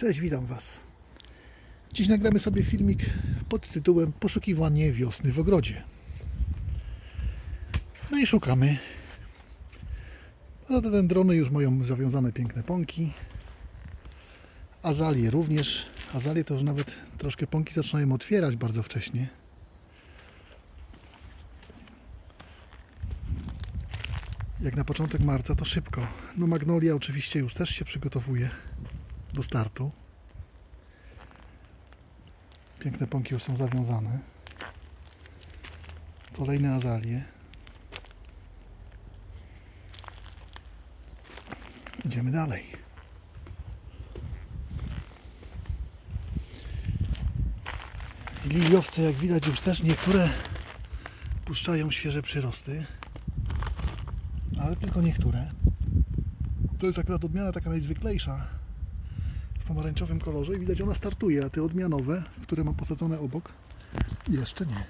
Cześć, witam Was. Dziś nagramy sobie filmik pod tytułem Poszukiwanie wiosny w ogrodzie. No i szukamy. Rododendrony już mają zawiązane piękne pąki. Azalie również. Azalie to już nawet troszkę pąki zaczynają otwierać bardzo wcześnie. Jak na początek marca to szybko. No magnolia oczywiście już też się przygotowuje do startu. Piękne pąki już są zawiązane. Kolejne azalie. Idziemy dalej. Liliowce, jak widać, już też niektóre puszczają świeże przyrosty, ale tylko niektóre. To jest akurat odmiana taka najzwyklejsza pomarańczowym kolorze i widać ona startuje, a te odmianowe, które mam posadzone obok, jeszcze nie.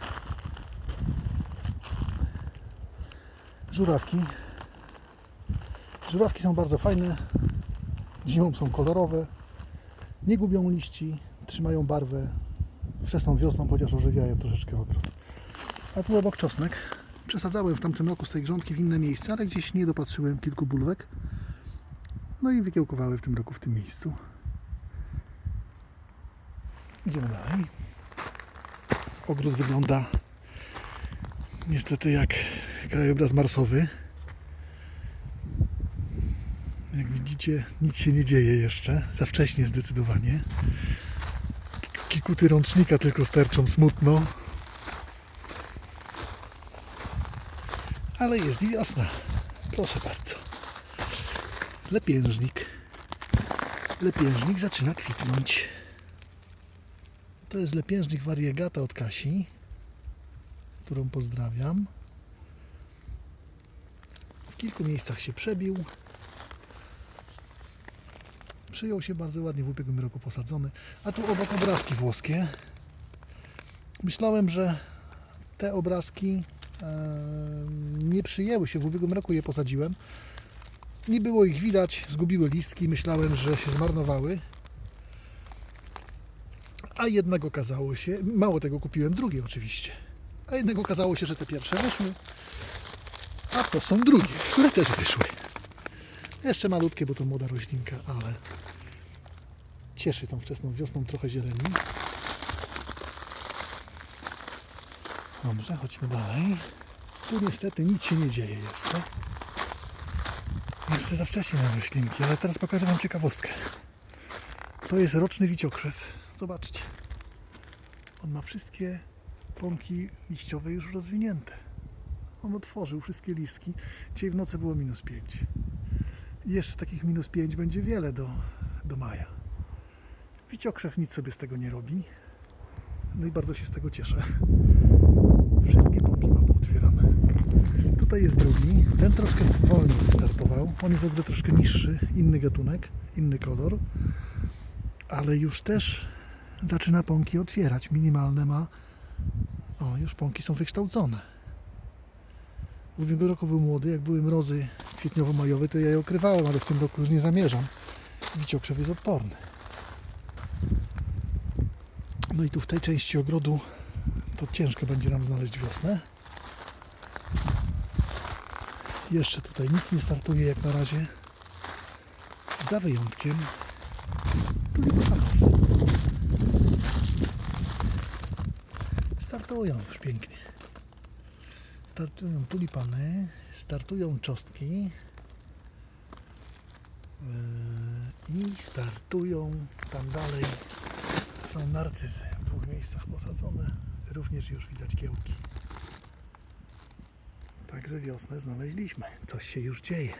Żurawki. Żurawki są bardzo fajne. Zimą są kolorowe. Nie gubią liści, trzymają barwę. Wczesną wiosną, chociaż ożywiają troszeczkę ogród. A tu obok czosnek. Przesadzałem w tamtym roku z tej grządki w inne miejsca, ale gdzieś nie dopatrzyłem kilku bulwek. No i wykiełkowały w tym roku w tym miejscu. Idziemy dalej. Ogród wygląda niestety jak krajobraz marsowy. Jak widzicie, nic się nie dzieje jeszcze. Za wcześnie zdecydowanie. Kikuty rącznika tylko sterczą smutno. Ale jest i wiosna. Proszę bardzo. Lepiężnik. Lepiężnik zaczyna kwitnąć. To jest lepiężnik wariegata od Kasi, którą pozdrawiam. W kilku miejscach się przebił. Przyjął się bardzo ładnie w ubiegłym roku posadzony. A tu obok obrazki włoskie. Myślałem, że te obrazki nie przyjęły się. W ubiegłym roku je posadziłem. Nie było ich widać, zgubiły listki. Myślałem, że się zmarnowały. A jednak okazało się, mało tego kupiłem drugie oczywiście. A jednak okazało się, że te pierwsze wyszły. A to są drugie, które też wyszły. Jeszcze malutkie, bo to młoda roślinka, ale cieszy tą wczesną wiosną trochę zieleni. Dobrze, chodźmy dalej. Tu niestety nic się nie dzieje jeszcze. Jeszcze za wcześnie na roślinki, ale teraz pokażę Wam ciekawostkę. To jest roczny wiciokrzew. Zobaczcie. On ma wszystkie pąki liściowe już rozwinięte. On otworzył wszystkie listki. Dzisiaj w nocy było minus 5. Jeszcze takich minus 5 będzie wiele do, do maja. Wiciokrzew nic sobie z tego nie robi. No i bardzo się z tego cieszę. Wszystkie pąki ma pootwierane. Tutaj jest drugi. Ten troszkę wolniej wystartował. On jest w ogóle troszkę niższy, inny gatunek, inny kolor. Ale już też zaczyna pąki otwierać. Minimalne ma. O, już pąki są wykształcone. W ubiegłym roku był młody, jak były mrozy kwietniowo-majowe, to ja je okrywałem, ale w tym roku już nie zamierzam. Wiciokrzew jest odporny. No i tu w tej części ogrodu to ciężko będzie nam znaleźć wiosnę. Jeszcze tutaj nic nie startuje jak na razie. Za wyjątkiem Startują już pięknie. Startują tulipany, startują czostki yy, i startują tam dalej są narcyzy w dwóch miejscach posadzone. Również już widać kiełki. Także wiosnę znaleźliśmy. Coś się już dzieje.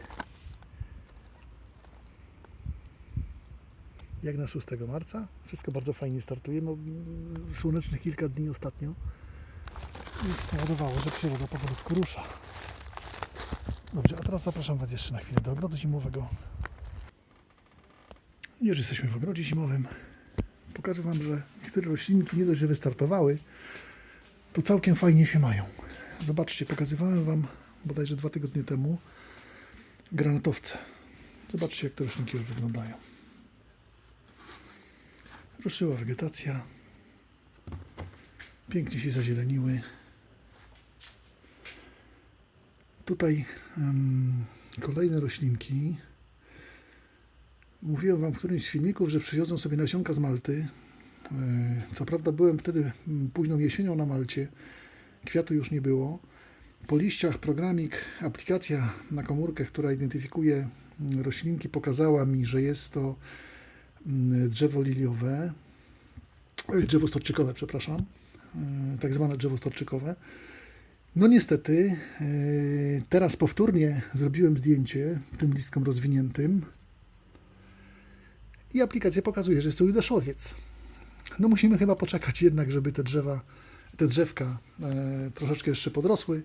Jak na 6 marca. Wszystko bardzo fajnie startuje. No, słonecznych kilka dni ostatnio. I spowodowało, że przyroda powolutku rusza. Dobrze, a teraz zapraszam Was jeszcze na chwilę do ogrodu zimowego. Już jesteśmy w ogrodzie zimowym. Pokażę Wam, że niektóre roślinki nie dość, że wystartowały, to całkiem fajnie się mają. Zobaczcie, pokazywałem Wam bodajże dwa tygodnie temu granatowce. Zobaczcie, jak te roślinki już wyglądają. Ruszyła wegetacja. Pięknie się zazieleniły. Tutaj em, kolejne roślinki. Mówiłem Wam w którymś z filmików, że przywiozą sobie nasionka z Malty. E, Co prawda byłem wtedy późną jesienią na Malcie. Kwiatu już nie było. Po liściach programik, aplikacja na komórkę, która identyfikuje roślinki, pokazała mi, że jest to drzewo liliowe, e, drzewo storczykowe, przepraszam, e, tak zwane drzewo storczykowe. No niestety, e, teraz powtórnie zrobiłem zdjęcie tym listkom rozwiniętym i aplikacja pokazuje, że jest to judaszowiec. No musimy chyba poczekać jednak, żeby te drzewa, te drzewka e, troszeczkę jeszcze podrosły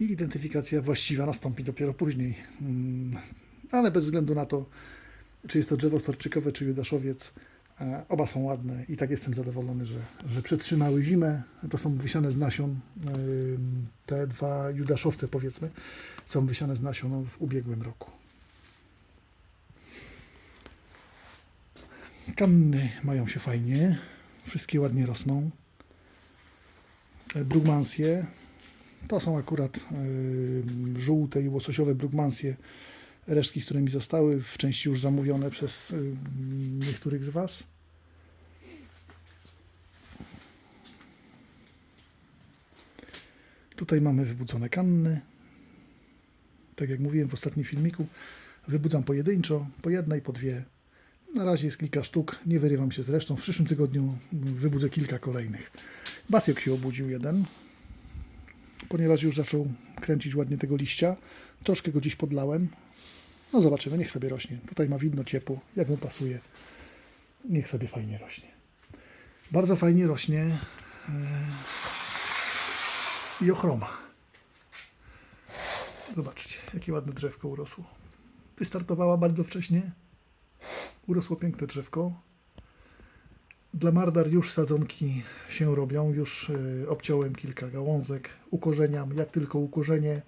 i identyfikacja właściwa nastąpi dopiero później. Mm, Ale bez względu na to, czy jest to drzewo storczykowe, czy judaszowiec, oba są ładne i tak jestem zadowolony, że, że przetrzymały zimę. To są wysiane z nasion. ym, Te dwa judaszowce, powiedzmy, są wysiane z nasion w ubiegłym roku. Kanny mają się fajnie. Wszystkie ładnie rosną. E, Brugmansje to są akurat żółte i łososiowe brugmansje, resztki, które mi zostały, w części już zamówione przez niektórych z Was. Tutaj mamy wybudzone kanny. Tak jak mówiłem w ostatnim filmiku, wybudzam pojedynczo, po jednej, po dwie. Na razie jest kilka sztuk, nie wyrywam się z resztą. W przyszłym tygodniu wybudzę kilka kolejnych. Basiok się obudził jeden, ponieważ już zaczął kręcić ładnie tego liścia. Troszkę go dziś podlałem. No zobaczymy, niech sobie rośnie. Tutaj ma widno ciepło, jak mu pasuje. Niech sobie fajnie rośnie. Bardzo fajnie rośnie yy, i ochroma. Zobaczcie, jakie ładne drzewko urosło. Wystartowała bardzo wcześnie. Urosło piękne drzewko. Dla mardar już sadzonki się robią, już y, obciąłem kilka gałązek, ukorzeniam, jak tylko ukorzenie,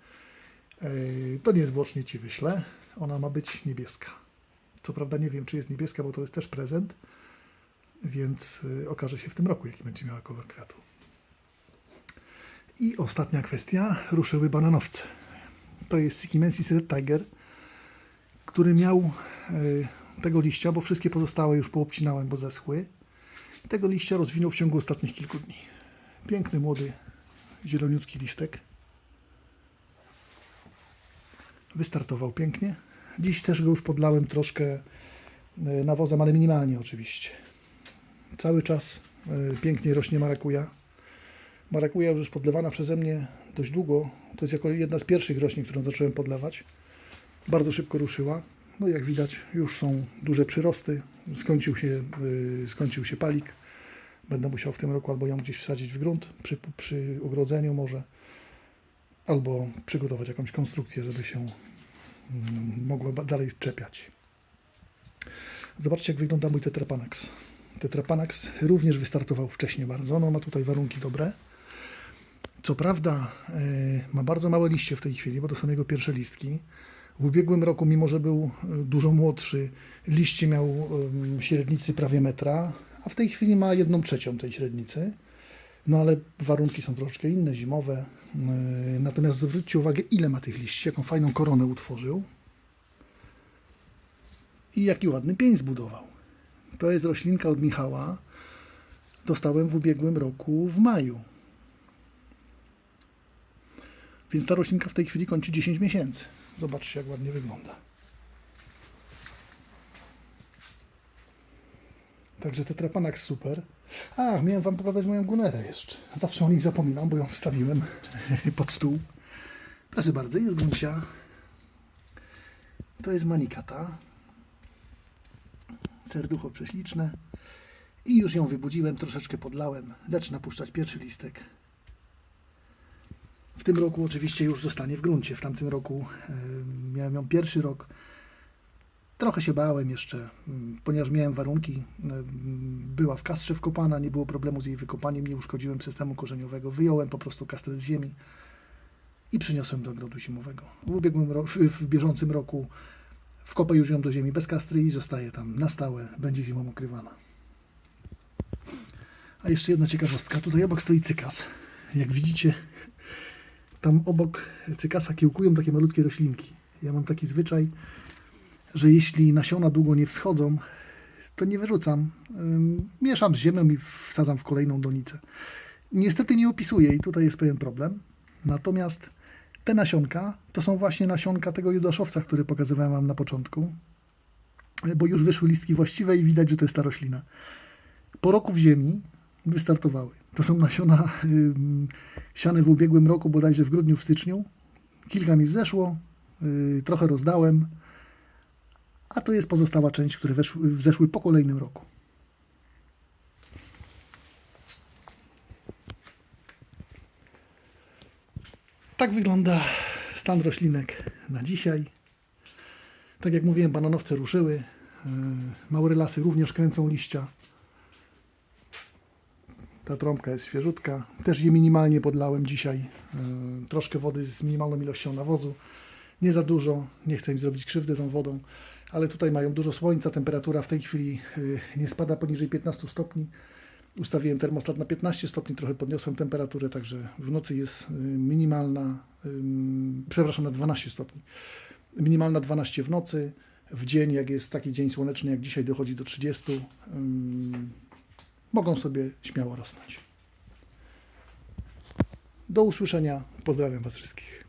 to niezwłocznie Ci wyślę. Ona ma być niebieska. Co prawda nie wiem, czy jest niebieska, bo to jest też prezent, więc y, okaże się w tym roku, jaki będzie miała kolor kwiatu. I ostatnia kwestia, ruszyły bananowce. To jest Sikimensis Red Tiger, który miał y, tego liścia, bo wszystkie pozostałe już poobcinałem, bo zeschły. Tego liścia rozwinął w ciągu ostatnich kilku dni. Piękny, młody, zieloniutki listek. Wystartował pięknie. Dziś też go już podlałem troszkę e, nawozem, ale minimalnie oczywiście. Cały czas e, pięknie rośnie marakuja. Marakuja już podlewana przeze mnie dość długo. To jest jako jedna z pierwszych roślin, którą zacząłem podlewać. Bardzo szybko ruszyła. No jak widać już są duże przyrosty. Skończył się, yy, skończył się palik. Będę musiał w tym roku albo ją gdzieś wsadzić w grunt przy, przy ogrodzeniu może. Albo przygotować jakąś konstrukcję, żeby się mm, mogła dalej czepiać. Zobaczcie jak wygląda mój Tetrapanax. Tetrapanax również wystartował wcześniej bardzo. No ma tutaj warunki dobre. Co prawda yy, ma bardzo małe liście w tej chwili, bo to są jego pierwsze listki. W ubiegłym roku, mimo że był y, dużo młodszy, liście miał średnicy prawie metra, a w tej chwili ma jedną trzecią tej średnicy. No ale warunki są troszeczkę inne, zimowe. Yy, Natomiast zwróćcie uwagę, ile ma tych liści, jaką fajną koronę utworzył. I jaki ładny pień zbudował. To jest roślinka od Michała. Dostałem w ubiegłym roku w maju. Więc ta roślinka w tej chwili kończy 10 miesięcy. Zobaczcie, jak ładnie wygląda. Także Tetrapanax super. A, miałem Wam pokazać moją gunerę jeszcze. Zawsze o niej zapominam, bo ją wstawiłem pod stół. Proszę bardzo, jest guncia. To jest manikata. Serducho prześliczne. I już ją wybudziłem, troszeczkę podlałem. Zaczyna puszczać pierwszy listek. W tym roku oczywiście już zostanie w gruncie. W tamtym roku miałem ją pierwszy rok. Trochę się bałem jeszcze, mm, ponieważ miałem warunki. Była w kastrze wkopana, nie było problemu z jej wykopaniem, nie uszkodziłem systemu korzeniowego. Wyjąłem po prostu kastrę z ziemi i przyniosłem do ogrodu zimowego. W, ubiegłym ro- w, bieżącym roku wkopę już ją do ziemi bez kastry i zostaje tam na stałe, będzie zimą ukrywana. A jeszcze jedna ciekawostka. Tutaj obok stoi cykas. Jak widzicie, tam obok cykasa kiełkują takie malutkie roślinki. Ja mam taki zwyczaj, że jeśli nasiona długo nie wschodzą, to nie wyrzucam. Mieszam z ziemią i wsadzam w kolejną donicę. Niestety nie opisuję i tutaj jest pewien problem. Natomiast te nasionka to są właśnie nasionka tego judaszowca, który pokazywałem Wam na początku, bo już wyszły listki właściwe i widać, że to jest ta roślina. Po roku w ziemi wystartowały. To są nasiona siane w ubiegłym roku, bodajże w grudniu, w styczniu. Kilka mi wzeszło, yy, trochę rozdałem, a to jest pozostała część, które wzeszły po kolejnym roku. Tak wygląda stan roślinek na dzisiaj. Tak jak mówiłem, bananowce ruszyły. Yy, również kręcą liścia. Ta trąbka jest świeżutka. Też je minimalnie podlałem dzisiaj. Yy, Troszkę wody z minimalną ilością nawozu. Nie za dużo. Nie chcę im zrobić krzywdy tą wodą. Ale tutaj mają dużo słońca. Temperatura w tej chwili yy, nie spada poniżej 15 stopni. Ustawiłem termostat na 15 stopni, trochę podniosłem temperaturę, także w nocy jest y, minimalna, przepraszam, na 12 stopni. Minimalna 12 w nocy, w dzień, jak jest taki dzień słoneczny, jak dzisiaj dochodzi do 30, ym, mogą sobie śmiało rosnąć. Do usłyszenia, pozdrawiam Was wszystkich.